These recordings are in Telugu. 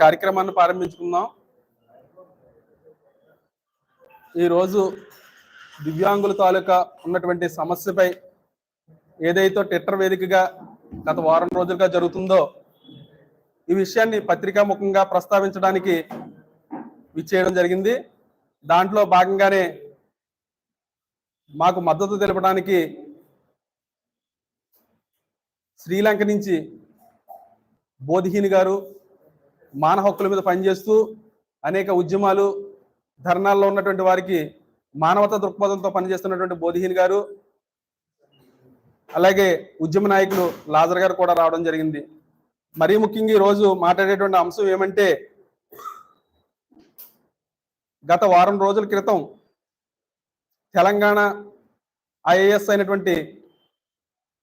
కార్యక్రమాన్ని ప్రారంభించుకుందాం. ఈరోజు దివ్యాంగుల తాలూకా ఉన్నటువంటి సమస్యపై ఏదైతే ట్విట్టర్ వేదికగా గత వారం రోజులుగా జరుగుతుందో ఈ విషయాన్ని పత్రికాముఖంగా ప్రస్తావించడానికి విచ్చేయడం జరిగింది. దాంట్లో భాగంగానే మాకు మద్దతు తెలపడానికి శ్రీలంక నుంచి బోధిహీని గారు మానవ హక్కుల మీద పనిచేస్తూ అనేక ఉద్యమాలు ధర్నాల్లో ఉన్నటువంటి వారికి మానవతా దృక్పథంతో పనిచేస్తున్నటువంటి బోధిహీని గారు అలాగే ఉద్యమ నాయకులు లాజర్ గారు కూడా రావడం జరిగింది. మరీ ముఖ్యంగా ఈరోజు రోజు మాట్లాడేటువంటి అంశం ఏమంటే గత వారం రోజుల క్రితం తెలంగాణ ఐఏఎస్ అయినటువంటి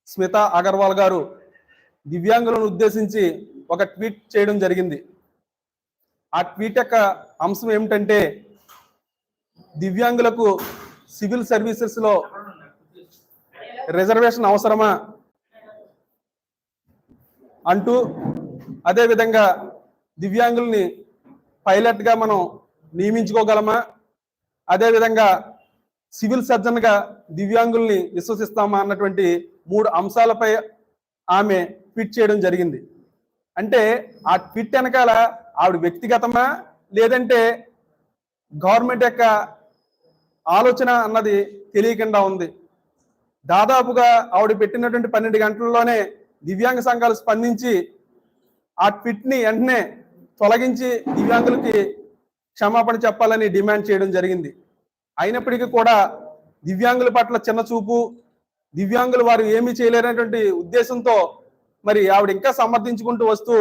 స్మిత అగర్వాల్ గారు దివ్యాంగులను ఉద్దేశించి ఒక ట్వీట్ చేయడం జరిగింది. ఆ ట్వీట్ యొక్క అంశం ఏమిటంటే దివ్యాంగులకు సివిల్ సర్వీసెస్లో రిజర్వేషన్ అవసరమా అంటూ అదేవిధంగా దివ్యాంగుల్ని పైలట్గా మనం నియమించుకోగలమా? అదేవిధంగా సివిల్ సర్జన్గా దివ్యాంగుల్ని విశ్వసిస్తామా అన్నటువంటి మూడు అంశాలపై ఆమె ట్వీట్ చేయడం జరిగింది. అంటే ఆ ట్వీట్ వెనకాల ఆవిడ వ్యక్తిగతమా లేదంటే గవర్నమెంట్ యొక్క ఆలోచన అన్నది తెలియకుండా ఉంది. దాదాపుగా ఆవిడ పెట్టినటువంటి పన్నెండు గంటల్లోనే దివ్యాంగ సంఘాలు స్పందించి ఆ ట్విట్ని వెంటనే తొలగించి దివ్యాంగులకి క్షమాపణ చెప్పాలని డిమాండ్ చేయడం జరిగింది. అయినప్పటికీ కూడా దివ్యాంగుల పట్ల చిన్న చూపు దివ్యాంగులు వారు ఏమీ చేయలేనటువంటి ఉద్దేశంతో మరి ఆవిడ ఇంకా సమర్థించుకుంటూ వస్తూ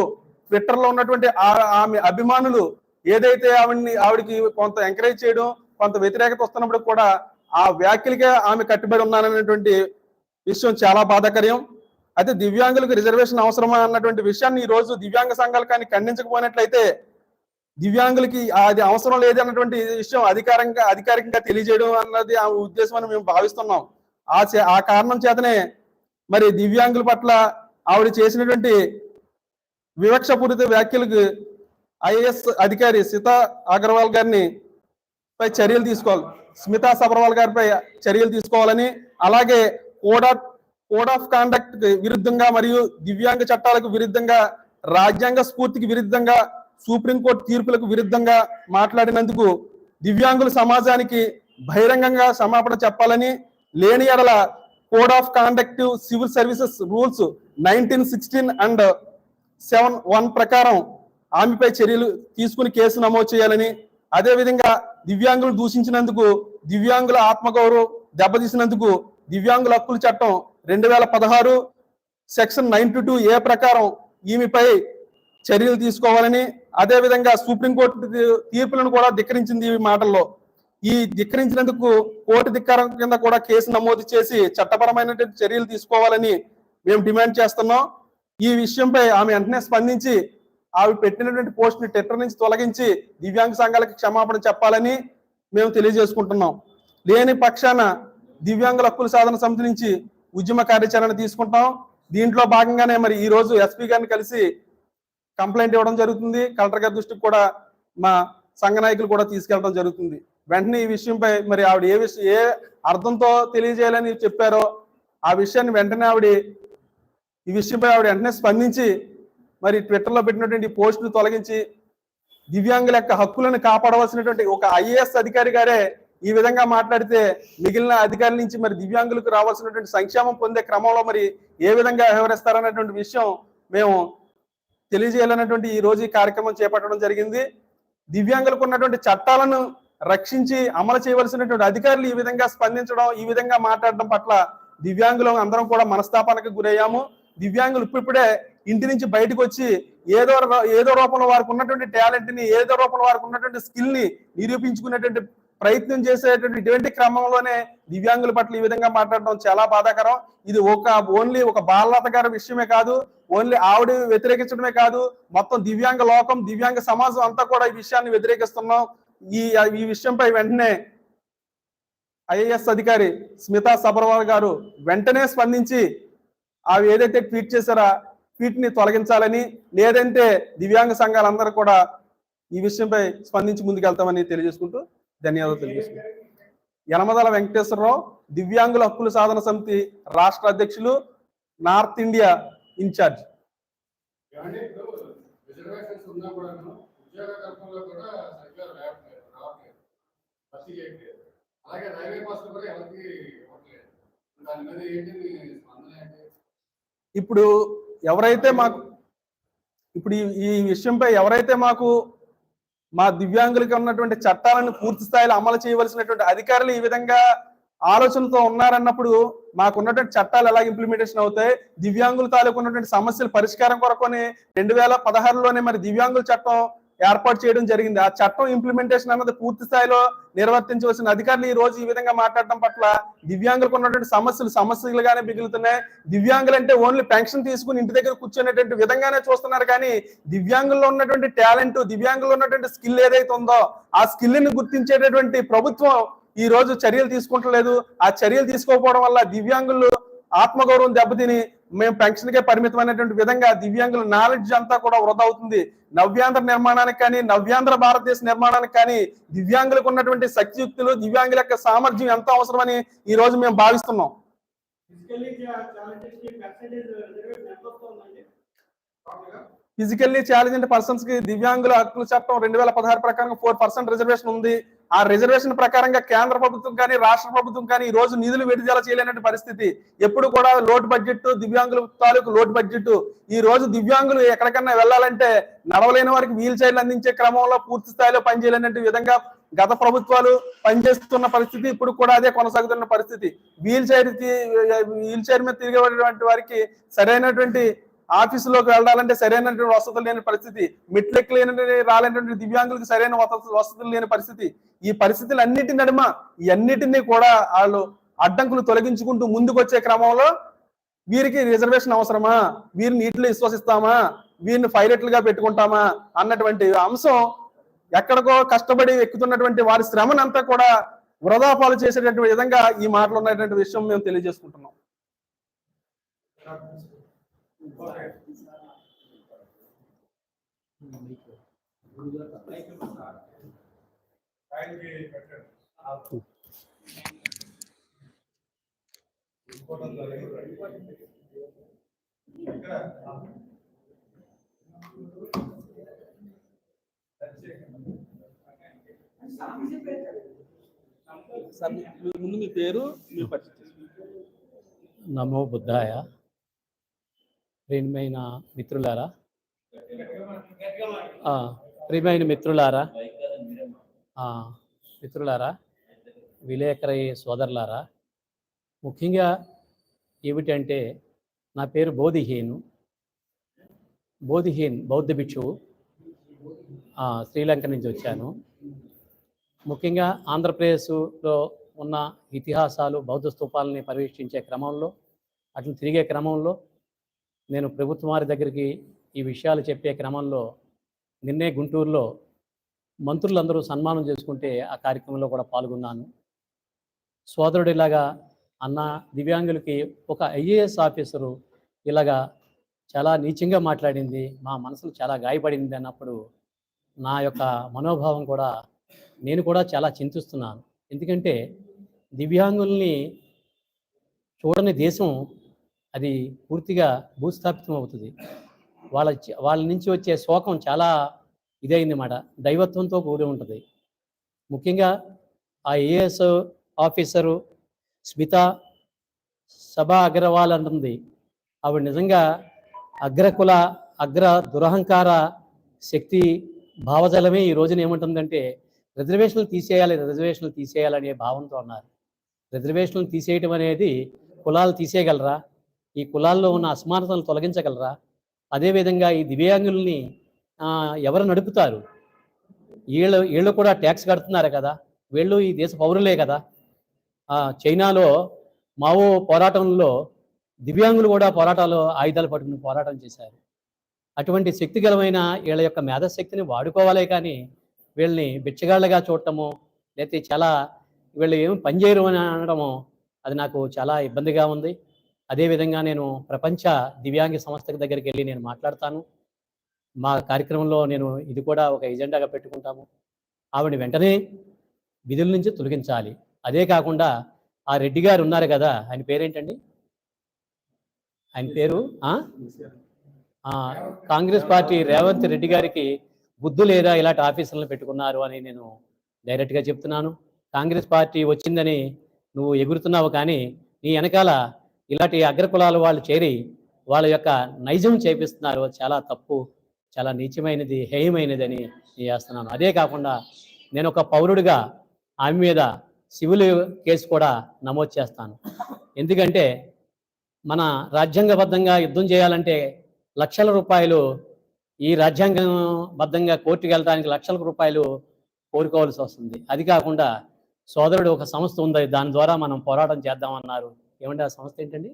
ట్విట్టర్లో ఉన్నటువంటి ఆ- ఆమె అభిమానులు ఏదైతే ఆవిడ్ని ఆవిడకి కొంత ఎంకరేజ్ చేయడం కొంత వ్యతిరేకత వస్తున్నప్పుడు కూడా ఆ వ్యాఖ్యలకే ఆమె కట్టుబడి ఉన్నాననేటువంటి విషయం చాలా బాధాకర్యం. అయితే దివ్యాంగులకు రిజర్వేషన్ అవసరమా అన్నటువంటి విషయాన్ని ఈ రోజు దివ్యాంగ సంఘాలు కానీ ఖండించకపోయినట్లయితే దివ్యాంగులకి అది అవసరం లేదు అన్నటువంటి విషయం అధికారంగా అధికారికంగా తెలియజేయడం అన్నది ఆ ఉద్దేశం అని మేము భావిస్తున్నాం. ఆ ఆ కారణం చేతనే మరి దివ్యాంగుల పట్ల ఆవిడ చేసినటువంటి వివక్షపూరిత వ్యాఖ్యలకు ఐఏఎస్ అధికారి సీతా అగర్వాల్ గారిని పై చర్యలు తీసుకోవాలి. స్మితా సబర్వాల్ గారిపై చర్యలు తీసుకోవాలని అలాగే code of code of conduct విరుద్ధంగా మరియు దివ్యాంగ చట్టాలకు విరుద్ధంగా రాజ్యాంగ స్ఫూర్తికి విరుద్ధంగా సుప్రీంకోర్టు తీర్పులకు విరుద్ధంగా మాట్లాడినందుకు దివ్యాంగుల సమాజానికి బహిరంగంగా క్షమాపణ చెప్పాలని లేని ఎడల code of conduct civil services rules nineteen sixteen and seven one ప్రకారం ఆమెపై చర్యలు తీసుకుని కేసు నమోదు చేయాలని అదేవిధంగా దివ్యాంగులు దూషించినందుకు దివ్యాంగుల ఆత్మగౌరవం దెబ్బతీసినందుకు దివ్యాంగుల హక్కుల చట్టం రెండు వేల పదహారు సెక్షన్ నైన్టీ టూ ఏ ప్రకారం ఈమెపై చర్యలు తీసుకోవాలని అదేవిధంగా సుప్రీంకోర్టు తీర్పులను కూడా ధిక్కరించింది ఈ మాటల్లో. ఈ ధిక్కరించినందుకు కోర్టు ధిక్కారం కింద కూడా కేసు నమోదు చేసి చట్టపరమైనటువంటి చర్యలు తీసుకోవాలని మేము డిమాండ్ చేస్తున్నాం. ఈ విషయంపై ఆమె వెంటనే స్పందించి ఆవిడ పెట్టినటువంటి పోస్ట్ని ట్విట్టర్ నుంచి తొలగించి దివ్యాంగ సంఘాలకు క్షమాపణ చెప్పాలని మేము తెలియజేసుకుంటున్నాం. లేని పక్షాన దివ్యాంగుల హక్కుల సాధన సమితి నుంచి ఉద్యమ కార్యాచరణ తీసుకుంటాం. దీంట్లో భాగంగానే మరి ఈ రోజు ఎస్పీ గారిని కలిసి కంప్లైంట్ ఇవ్వడం జరుగుతుంది. కలెక్టర్ గారి దృష్టికి కూడా మా సంఘ నాయకులు కూడా తీసుకెళ్ళడం జరుగుతుంది. వెంటనే ఈ విషయంపై మరి ఆవిడ ఏ విషయం ఏ అర్థంతో తెలియజేయాలని చెప్పారో ఆ విషయాన్ని వెంటనే ఆవిడ ఈ విషయంపై ఆవిడ వెంటనే స్పందించి మరి ట్విట్టర్లో పెట్టినటువంటి పోస్టును తొలగించి దివ్యాంగుల యొక్క హక్కులను కాపాడవలసినటువంటి ఒక ఐఏఎస్ అధికారి గారే ఈ విధంగా మాట్లాడితే మిగిలిన అధికారుల నుంచి మరి దివ్యాంగులకు రావాల్సినటువంటి సంక్షేమం పొందే క్రమంలో మరి ఏ విధంగా వ్యవహరిస్తారనేటువంటి విషయం మేము తెలియజేయాలన్నటువంటి ఈ రోజు ఈ కార్యక్రమం చేపట్టడం జరిగింది. దివ్యాంగులకు ఉన్నటువంటి చట్టాలను రక్షించి అమలు చేయవలసినటువంటి అధికారులు ఈ విధంగా స్పందించడం ఈ విధంగా మాట్లాడడం పట్ల దివ్యాంగులు అందరం కూడా మనస్తాపానికి గురయ్యాము. దివ్యాంగులు ఇప్పుడిప్పుడే ఇంటి నుంచి బయటకు వచ్చి ఏదో ఏదో రూపంలో వారికి ఉన్నటువంటి టాలెంట్ని ఏదో రూపంలో వారికి ఉన్నటువంటి స్కిల్ని నిరూపించుకునేటువంటి ప్రయత్నం చేసేటువంటి ఇటువంటి క్రమంలోనే దివ్యాంగుల పట్ల ఈ విధంగా మాట్లాడడం చాలా బాధాకరం. ఇది ఒక ఓన్లీ ఒక బాలత గారి విషయమే కాదు ఓన్లీ ఆవిడ వ్యతిరేకించడమే కాదు మొత్తం దివ్యాంగ లోకం దివ్యాంగ సమాజం అంతా కూడా ఈ విషయాన్ని వ్యతిరేకిస్తున్నాం. ఈ ఈ విషయంపై వెంటనే ఐఏఎస్ అధికారి స్మితా సబర్వాల్ గారు వెంటనే స్పందించి అవి ఏదైతే ట్వీట్ చేశారో ట్వీట్ని తొలగించాలని లేదంటే దివ్యాంగ సంఘాలందరూ కూడా ఈ విషయంపై స్పందించి ముందుకెళ్తామని తెలియజేసుకుంటూ ధన్యవాదాలు తెలియజేస్తున్నాను. యనమదల వెంకటేశ్వరరావు దివ్యాంగుల హక్కుల సాధన సమితి రాష్ట్ర అధ్యక్షులు నార్త్ ఇండియా ఇన్ఛార్జ్. ఇప్పుడు అలాగే రైల్వే బస్సులు కూడా ఎవరికి ఇవ్వట్లేదు దాని మీద ఏంటి స్పందన ఏంటి ఇప్పుడు ఎవరైతే మాకు ఇప్పుడు ఈ విషయంపై ఎవరైతే మాకు మా దివ్యాంగులకి ఉన్నటువంటి చట్టాలను పూర్తి స్థాయిలో అమలు చేయవలసినటువంటి అధికారులు ఈ విధంగా ఆలోచనతో ఉన్నారన్నప్పుడు మాకు ఉన్నటువంటి చట్టాలు ఎలా ఇంప్లిమెంటేషన్ అవుతాయి? దివ్యాంగుల తాలూకు ఉన్నటువంటి సమస్యల పరిష్కారం కొరకొని రెండు వేల పదహారులోనే మరి దివ్యాంగుల చట్టం ఏర్పాటు చేయడం జరిగింది. ఆ చట్టం ఇంప్లిమెంటేషన్ అన్నది పూర్తి స్థాయిలో నిర్వర్తించవలసిన అధికారులు ఈ రోజు ఈ విధంగా మాట్లాడటం పట్ల దివ్యాంగులకు ఉన్నటువంటి సమస్యలు సమస్యలుగానే మిగులుతున్నాయి. దివ్యాంగులు అంటే ఓన్లీ పెన్షన్ తీసుకుని ఇంటి దగ్గర కూర్చునేటువంటి విధంగానే చూస్తున్నారు. కానీ దివ్యాంగుల్లో ఉన్నటువంటి టాలెంట్ దివ్యాంగుల్లో ఉన్నటువంటి స్కిల్ ఏదైతే ఉందో ఆ స్కిల్ని గుర్తించేటటువంటి ప్రభుత్వం ఈ రోజు చర్యలు తీసుకుంటలేదు. ఆ చర్యలు తీసుకోకపోవడం వల్ల దివ్యాంగులు ఆత్మగౌరవం దెబ్బతిని మేము పెన్షన్ కే పరిమితమైనటువంటి విధంగా దివ్యాంగుల నాలెడ్జ్ అంతా కూడా వృధా అవుతుంది. నవ్యాంధ్ర నిర్మాణానికి కానీ నవ్యాంధ్ర భారతదేశ నిర్మాణానికి కానీ దివ్యాంగులకు ఉన్నటువంటి శక్తియుక్తులు దివ్యాంగుల యొక్క సామర్థ్యం ఎంత అవసరమని ఈ రోజు మేము భావిస్తున్నాం. ఫిజికల్లీ ఛాలెంజెస్కి పర్సెంటేజ్ రిజర్వేషన్ ఎంత వస్తుందండి? ఫిజికల్లీ ఛాలెంజ్ పర్సన్స్కి దివ్యాంగుల హక్కుల చట్టం రెండు వేల పదహారు ప్రకారం ఫోర్ పర్సెంట్ రిజర్వేషన్ ఉంది. ఆ రిజర్వేషన్ ప్రకారంగా కేంద్ర ప్రభుత్వం కానీ రాష్ట్ర ప్రభుత్వం కానీ ఈ రోజు నిధులు విడుదల చేయలేనటువంటి పరిస్థితి. ఎప్పుడు కూడా లోటు బడ్జెట్ దివ్యాంగుల తాలూకు లోటు బడ్జెట్ ఈ రోజు దివ్యాంగులు ఎక్కడికన్నా వెళ్ళాలంటే నడవలేని వారికి వీల్ చైర్లు అందించే క్రమంలో పూర్తి స్థాయిలో పనిచేయలేనటువంటి విధంగా గత ప్రభుత్వాలు పనిచేస్తున్న పరిస్థితి ఇప్పుడు కూడా అదే కొనసాగుతున్న పరిస్థితి. వీల్ చైర్ వీల్ చైర్ మీద తిరిగేటువంటి వారికి సరైనటువంటి ఆఫీసులోకి వెళ్ళాలంటే సరైనటువంటి వసతులు లేని పరిస్థితి మెట్లెక్కి లేని రాలేనటువంటి దివ్యాంగులకు సరైన వసతులు లేని పరిస్థితి. ఈ పరిస్థితులు అన్నిటి నడుమ ఇవన్నిటినీ కూడా వాళ్ళు అడ్డంకులు తొలగించుకుంటూ ముందుకొచ్చే క్రమంలో వీరికి రిజర్వేషన్ అవసరమా? వీరిని నీటిలో విశ్వసిస్తామా? వీరిని పైలట్లుగా పెట్టుకుంటామా? అన్నటువంటి అంశం ఎక్కడికో కష్టపడి ఎక్కుతున్నటువంటి వారి శ్రమనంతా కూడా వృధా పాలు చేసేటటువంటి విధంగా ఈ మాటలు ఉన్నటువంటి విషయం మేము తెలియజేసుకుంటున్నాం. సార్ ముందు మీ పేరు మీ పరిస్థితి నమో బుద్ధాయ. ప్రియమైన మిత్రులారా? ప్రియమైన మిత్రులారా? మిత్రులారా విలేకరి సోదరులారా ముఖ్యంగా ఏమిటంటే నా పేరు బోధిహీను. బోధిహీన్ బౌద్ధ భిక్షువు శ్రీలంక నుంచి వచ్చాను. ముఖ్యంగా ఆంధ్రప్రదేశ్లో ఉన్న ఇతిహాసాలు బౌద్ధ స్థూపాలని పర్యవేక్షించే క్రమంలో అట్లా తిరిగే క్రమంలో నేను ప్రభుత్వం వారి దగ్గరికి ఈ విషయాలు చెప్పే క్రమంలో నిన్నే గుంటూరులో మంత్రులందరూ సన్మానం చేసుకుంటే ఆ కార్యక్రమంలో కూడా పాల్గొన్నాను. సోదరుడు ఇలాగా అన్న దివ్యాంగులకి ఒక ఐఏఎస్ ఆఫీసరు ఇలాగా చాలా నీచంగా మాట్లాడింది మా మనసులు చాలా గాయపడింది అన్నప్పుడు నా యొక్క మనోభావం కూడా నేను కూడా చాలా చింతిస్తున్నాను. ఎందుకంటే దివ్యాంగుల్ని చూడని దేశం అది పూర్తిగా భూస్థాపితం అవుతుంది. వాళ్ళ వాళ్ళ నుంచి వచ్చే శోకం చాలా ఇదైందన్నమాట. దైవత్వంతో కూడి ఉంటుంది. ముఖ్యంగా ఆ ఏఎస్ ఆఫీసరు స్మిత సభా అగ్రవాల్ అంటుంది ఆవిడ నిజంగా అగ్రకుల అగ్ర దురహంకార శక్తి భావజలమే ఈ రోజున ఏముంటుందంటే రిజర్వేషన్లు తీసేయాలి రిజర్వేషన్లు తీసేయాలనే భావంతో ఉన్నారు రిజర్వేషన్లు తీసేయటం అనేది కులాలు తీసేయగలరా? ఈ కులాల్లో ఉన్న అసమానతలను తొలగించగలరా? అదేవిధంగా ఈ దివ్యాంగుల్ని ఎవరు నడుపుతారు? వీళ్ళు వీళ్ళు కూడా ట్యాక్స్ కడుతున్నారు కదా వీళ్ళు ఈ దేశ పౌరులే కదా. చైనాలో మావో పోరాటంలో దివ్యాంగులు కూడా పోరాటాలు ఆయుధాలు పట్టుకుని పోరాటం చేశారు. అటువంటి శక్తిగలమైన వీళ్ళ యొక్క మేధశక్తిని వాడుకోవాలే కానీ వీళ్ళని బిచ్చగాళ్ళగా చూడటము లేకపోతే చాలా వీళ్ళు ఏమి పనిచేయరు అని అనడము అది నాకు చాలా ఇబ్బందిగా ఉంది. అదేవిధంగా నేను ప్రపంచ దివ్యాంగ సంస్థ దగ్గరికి వెళ్ళి నేను మాట్లాడతాను. మా కార్యక్రమంలో నేను ఇది కూడా ఒక ఎజెండాగా పెట్టుకుంటాము. ఆవిడ వెంటనే విధుల నుంచి తొలగించాలి. అదే కాకుండా ఆ రెడ్డి గారు ఉన్నారు కదా ఆయన పేరేంటండి? ఆయన పేరు? కాంగ్రెస్ పార్టీ రేవంత్ రెడ్డి గారికి బుద్ధి లేదా ఇలాంటి ఆఫీసులను పెట్టుకున్నారు అని నేను డైరెక్ట్గా చెప్తున్నాను. కాంగ్రెస్ పార్టీ వచ్చిందని నువ్వు ఎగురుతున్నావు కానీ నీ వెనకాల ఇలాంటి అగ్రకులాల వాళ్ళు చేరి వాళ్ళ యొక్క నైజం చేపిస్తున్నారు. చాలా తప్పు చాలా నీచమైనది హేయమైనది అని నేను చేస్తున్నాను. అదే కాకుండా నేను ఒక పౌరుడిగా ఆమె మీద సివిల్ కేసు కూడా నమోదు చేస్తాను. ఎందుకంటే మన రాజ్యాంగబద్ధంగా యుద్ధం చేయాలంటే లక్షల రూపాయలు ఈ రాజ్యాంగబద్ధంగా కోర్టుకు వెళ్ళడానికి లక్షల రూపాయలు కోరుకోవాల్సి వస్తుంది. అది కాకుండా సోదరుడు ఒక సంస్థ ఉంది దాని ద్వారా మనం పోరాటం చేద్దామన్నారు. ఏమంటే ఆ సంస్థ ఏంటండి?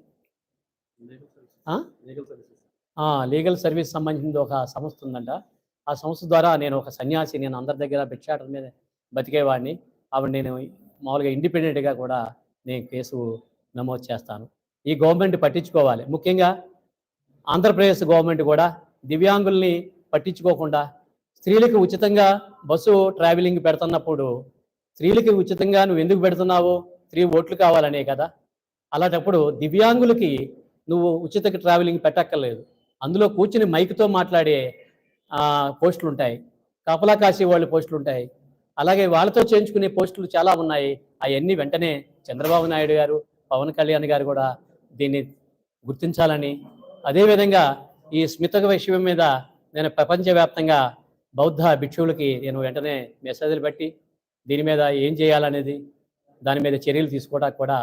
లీగల్ సర్వీస్ సంబంధించిన ఒక సంస్థ ఉందంట. ఆ సంస్థ ద్వారా నేను ఒక సన్యాసి నేను అందరి దగ్గర భిక్షాటం మీద బతికేవాడిని. ఆవిడ నేను మామూలుగా ఇండిపెండెంట్గా కూడా నేను కేసు నమోదు చేస్తాను. ఈ గవర్నమెంట్ పట్టించుకోవాలి. ముఖ్యంగా ఆంధ్రప్రదేశ్ గవర్నమెంట్ కూడా దివ్యాంగుల్ని పట్టించుకోకుండా స్త్రీలకు ఉచితంగా బస్సు ట్రావెలింగ్ పెడుతున్నప్పుడు స్త్రీలకి ఉచితంగా నువ్వు ఎందుకు పెడుతున్నావు స్త్రీ ఓట్లు కావాలనే కదా. అలాంటప్పుడు దివ్యాంగులకి నువ్వు ఉచిత ట్రావెలింగ్ పెట్టక్కర్లేదు. అందులో కూర్చుని మైక్తో మాట్లాడే పోస్టులు ఉంటాయి కాపలా కాసే వాళ్ళు పోస్టులు ఉంటాయి అలాగే వాళ్ళతో చేయించుకునే పోస్టులు చాలా ఉన్నాయి. అవన్నీ వెంటనే చంద్రబాబు నాయుడు గారు పవన్ కళ్యాణ్ గారు కూడా దీన్ని గుర్తించాలని. అదేవిధంగా ఈ స్మిత విషయం మీద నేను ప్రపంచవ్యాప్తంగా బౌద్ధ భిక్షువులకి నేను వెంటనే మెసేజ్లు పెట్టి దీని మీద ఏం చేయాలనేది దాని మీద చర్యలు తీసుకోవడానికి కూడా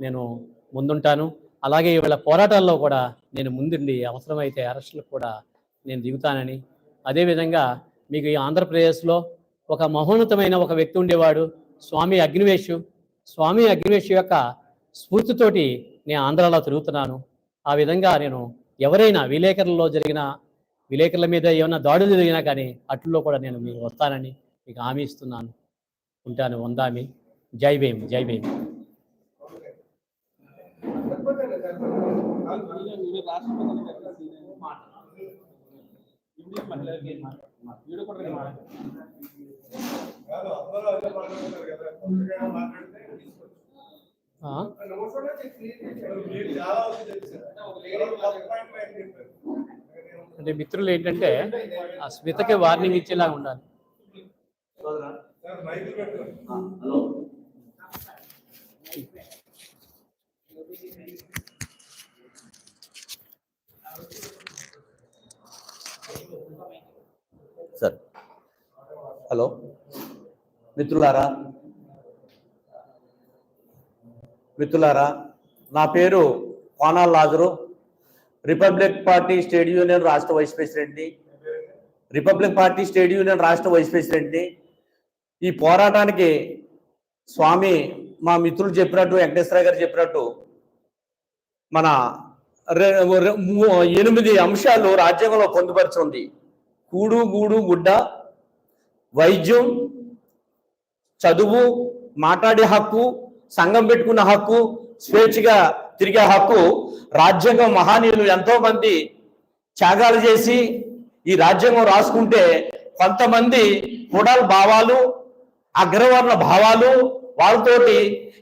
నేను ముందుంటాను. అలాగే ఇవాళ పోరాటాల్లో కూడా నేను ముందుండి అవసరమైతే అరెస్టులకు కూడా నేను దిగుతానని. అదేవిధంగా మీకు ఈ ఆంధ్రప్రదేశ్లో ఒక మహోన్నతమైన ఒక వ్యక్తి ఉండేవాడు స్వామి అగ్నివేషు స్వామి అగ్నివేషు యొక్క స్ఫూర్తితోటి నేను ఆంధ్రాలో తిరుగుతున్నాను. ఆ విధంగా నేను ఎవరైనా విలేకరులలో జరిగిన విలేకరుల మీద ఏమైనా దాడులు జరిగినా కానీ అట్లలో కూడా నేను మీకు వస్తానని మీకు హామీ ఇస్తున్నాను. ఉంటాను వందామి. జై భీమ్ జై భీమ్ కాదు, అందరూ అదే మాట్లాడుతున్నారు కదా. కొత్తగా మాట్లాడితే తీసుకోవచ్చు. ఆ? మీరు చాలా వరకు చెప్పారు. ఒక పాయింట్ పైన చెప్పారు. అంటే మిత్రులు ఏంటంటే ఆ స్మితకి వార్నింగ్ ఇచ్చేలా ఉండాలి. Sir hello. మిత్రులారా. మిత్రులారా నా పేరు Konal Lazaru. Republic Party state union రాష్ట్ర వైస్ ప్రెసిడెంట్ని. రిపబ్లిక్ పార్టీ స్టేట్ యూనియన్ రాష్ట్ర వైస్ ప్రెసిడెంట్ని. ఈ పోరాటానికి స్వామి మా మిత్రులు చెప్పినట్టు వెంకటేశ్వర గారు చెప్పినట్టు మన ఎనిమిది అంశాలు రాజ్యాంగంలో పొందుపరచుంది కూడు గూడు గుడ్డ వైద్యం చదువు మాట్లాడే హక్కు సంఘం పెట్టుకున్న హక్కు స్వేచ్ఛగా తిరిగే హక్కు రాజ్యాంగం మహానీయులు ఎంతో మంది త్యాగాలు చేసి ఈ రాజ్యాంగం రాసుకుంటే కొంతమంది కుడాల భావాలు అగ్రవర్ణ భావాలు వాళ్ళతోటి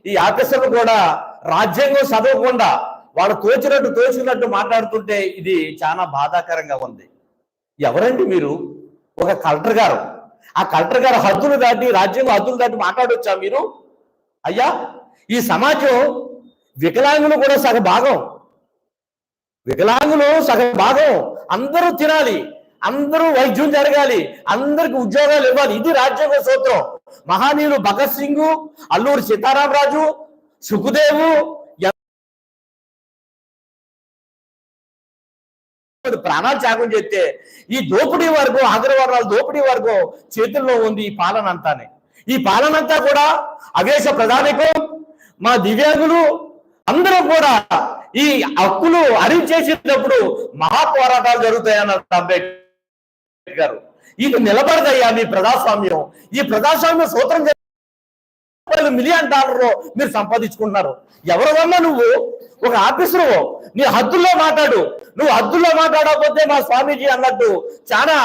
ఈ ఆఫీసర్లు కూడా రాజ్యాంగం చదవకుండా వాళ్ళు తోచినట్టు తోచినట్టు మాట్లాడుతుంటే ఇది చాలా బాధాకరంగా ఉంది. ఎవరండి మీరు? ఒక కలెక్టర్ గారు. ఆ కలెక్టర్ గారు హద్దులు దాటి రాజ్యం హద్దులు దాటి మాట్లాడొచ్చా మీరు? అయ్యా ఈ సమాజం వికలాంగులు కూడా సగ భాగం. వికలాంగులు సగ భాగం. అందరూ తినాలి అందరూ వైద్యం జరగాలి అందరికి ఉద్యోగాలు ఇవ్వాలి. ఇది రాజ్యాంగ సూత్రం. మహానీయులు భగత్ సింగ్ అల్లూరి సీతారామరాజు సుఖదేవు ఎంతో ప్రాణాలు త్యాగం చేస్తే ఈ దోపిడీ వర్గం అగ్రవర్ణాల దోపిడీ వర్గం చేతుల్లో ఉంది ఈ పాలన అంతానే ఈ పాలన అంతా కూడా అవేశ ప్రధానికం మా దివ్యాంగులు అందరూ కూడా ఈ హక్కులు అరించేసేటప్పుడు మహా పోరాటాలు జరుగుతాయన్నారు అంబేద్కర్ గారు. ఇది నిలబడదయ్యా మీ ప్రజాస్వామ్యం. ఈ ప్రజాస్వామ్య సూత్రం మిలియన్ డాలర్ మీరు సంపాదించుకుంటున్నారు. ఎవరు వల్ల నువ్వు? ఒక ఆఫీసరు. నీ హద్దుల్లో మాట్లాడు. నువ్వు హద్దుల్లో మాట్లాడకపోతే మా స్వామీజీ అన్నట్టు చాలా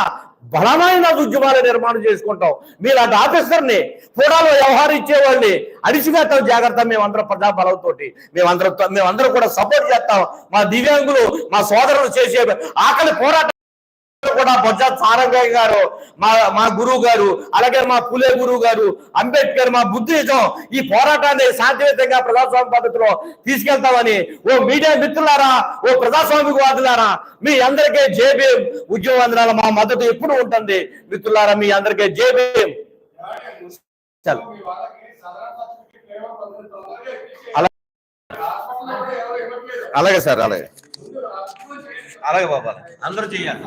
బలమైన ఉద్యమాలు నిర్మాణం చేసుకుంటాం మీరు అటు ఆఫీసర్ని ఫోడాలో వ్యవహారం ఇచ్చేవాళ్ళని అడిచివేస్తాం జాగ్రత్త. మేమందరం ప్రజా బలంతో మేమందరం మేమందరం కూడా సపోర్ట్ చేస్తాం. మా దివ్యాంగులు మా సోదరులు చేసే ఆకలి పోరాటం కూడా బొజ్జ సారంగయ్య గారు మా మా గురువు గారు అలాగే మా పులే గురువు గారు అంబేద్కర్ మా బుద్ధిజం ఈ పోరాటాన్ని శాంతియుతంగా ప్రజాస్వామ్య పద్ధతిలో తీసుకెళ్తామని ఓ మీడియా మిత్రులారా ఓ ప్రజాస్వామిక వాదులారా మీ అందరికీ జేబీఎం ఉద్యోగంధ్రాల మా మద్దతు ఎప్పుడు ఉంటుంది? మిత్రులారా మీ అందరికీ జేబీఎం అలా- అలాగే సార్ అలాగే. అలాగే బాబా. అందరూ చెయ్యాలి.